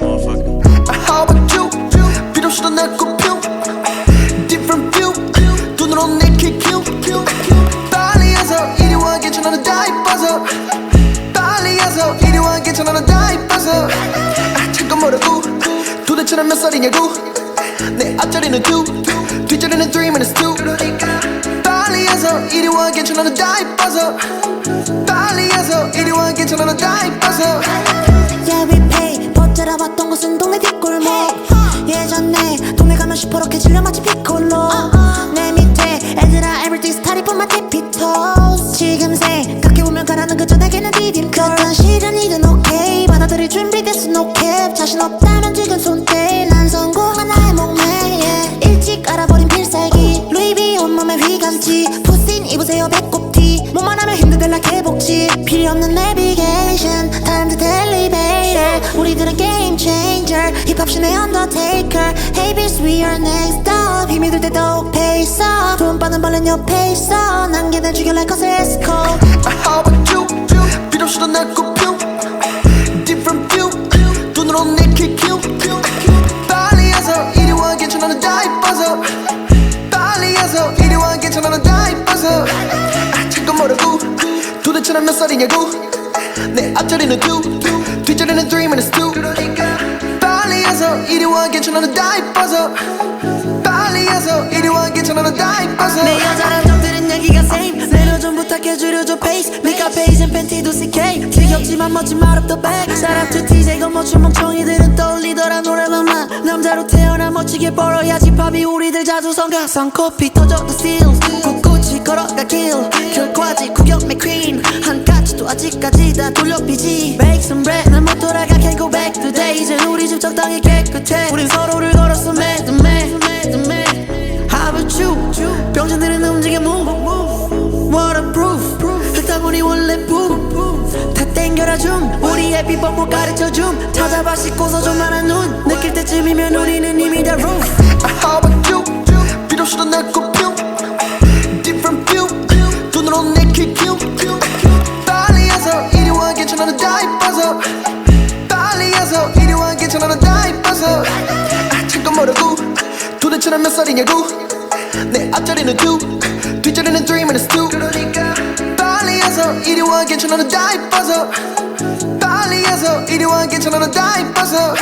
motherfucker. How about you? 비로소 내 꽃표. Different view. 눈으로 내킬 큐. 빨리 와서 이리 와 괜찮아 나다 이뻐서. 빨리 와서 이리 와 괜찮아 나다 이뻐서. 잠깐 뭐라고? 도대체 난몇 살이냐고? 내 앞자리는 2, 뒷자리는 3 minus 2. 빨리 와서 이리 와 괜찮아 나다 이뻐서. 빨리 와서 이리 와 괜찮아 나다 이뻐서. 하면 힘들들 like 개복치 필요 없는 내비게이션 time to elevate 우리들은 게임 체인저 힙합 신의 언더테이커 Hey bitch we are next up 힘이 들 때도 up 돈 빠는 벌레 옆에 있어 난개들 죽여 like a cisco How about you 필요 없이도 나고 살이냐고 내 앞자리는 two 뒷자리는 three minutes two. 빨리 해서 이리 와 괜찮아 너다 이뻐서. 빨리 해서 이리 와 괜찮아 너다 이뻐서. 내 여자랑 정들은 얘기가 same. 내려 좀 부탁해주려줘 pace 니가 페이지는 팬티도 CK 지겹지만 멋진 말업도 back. out to TJ 건 멋진 멍청이들은 떠올리더라 노래방만 남자로 태어나 멋지게 벌어야지 팝이 우리들 자주성가. 쌍코피 터져 the seals 꿋꿋이 걸어가 길. 결과지 구경 맥 아직까지 다 돌려피지. Make some bread 난못 돌아가 can't go back to day. 이제 우리 집 적당히 깨끗해. 우린 서로를 걸었어 매드 매드 매드 How about you? 병신들은 움직여 move. Waterproof 흙탕물이 원래 boom 다 땡겨라 줌. 우리의 비법을 가르쳐 줌. 찾아봐 씻고서 좀만한 눈. 느낄 때 뭐라고 도대체 난몇 살이냐고? 내 앞자리는 two 뒷자리는 three minutes two. 빨리 해서 이리 와 괜찮아 너다 이뻐서. 빨리 해서 이리 와 괜찮아 너다 이뻐서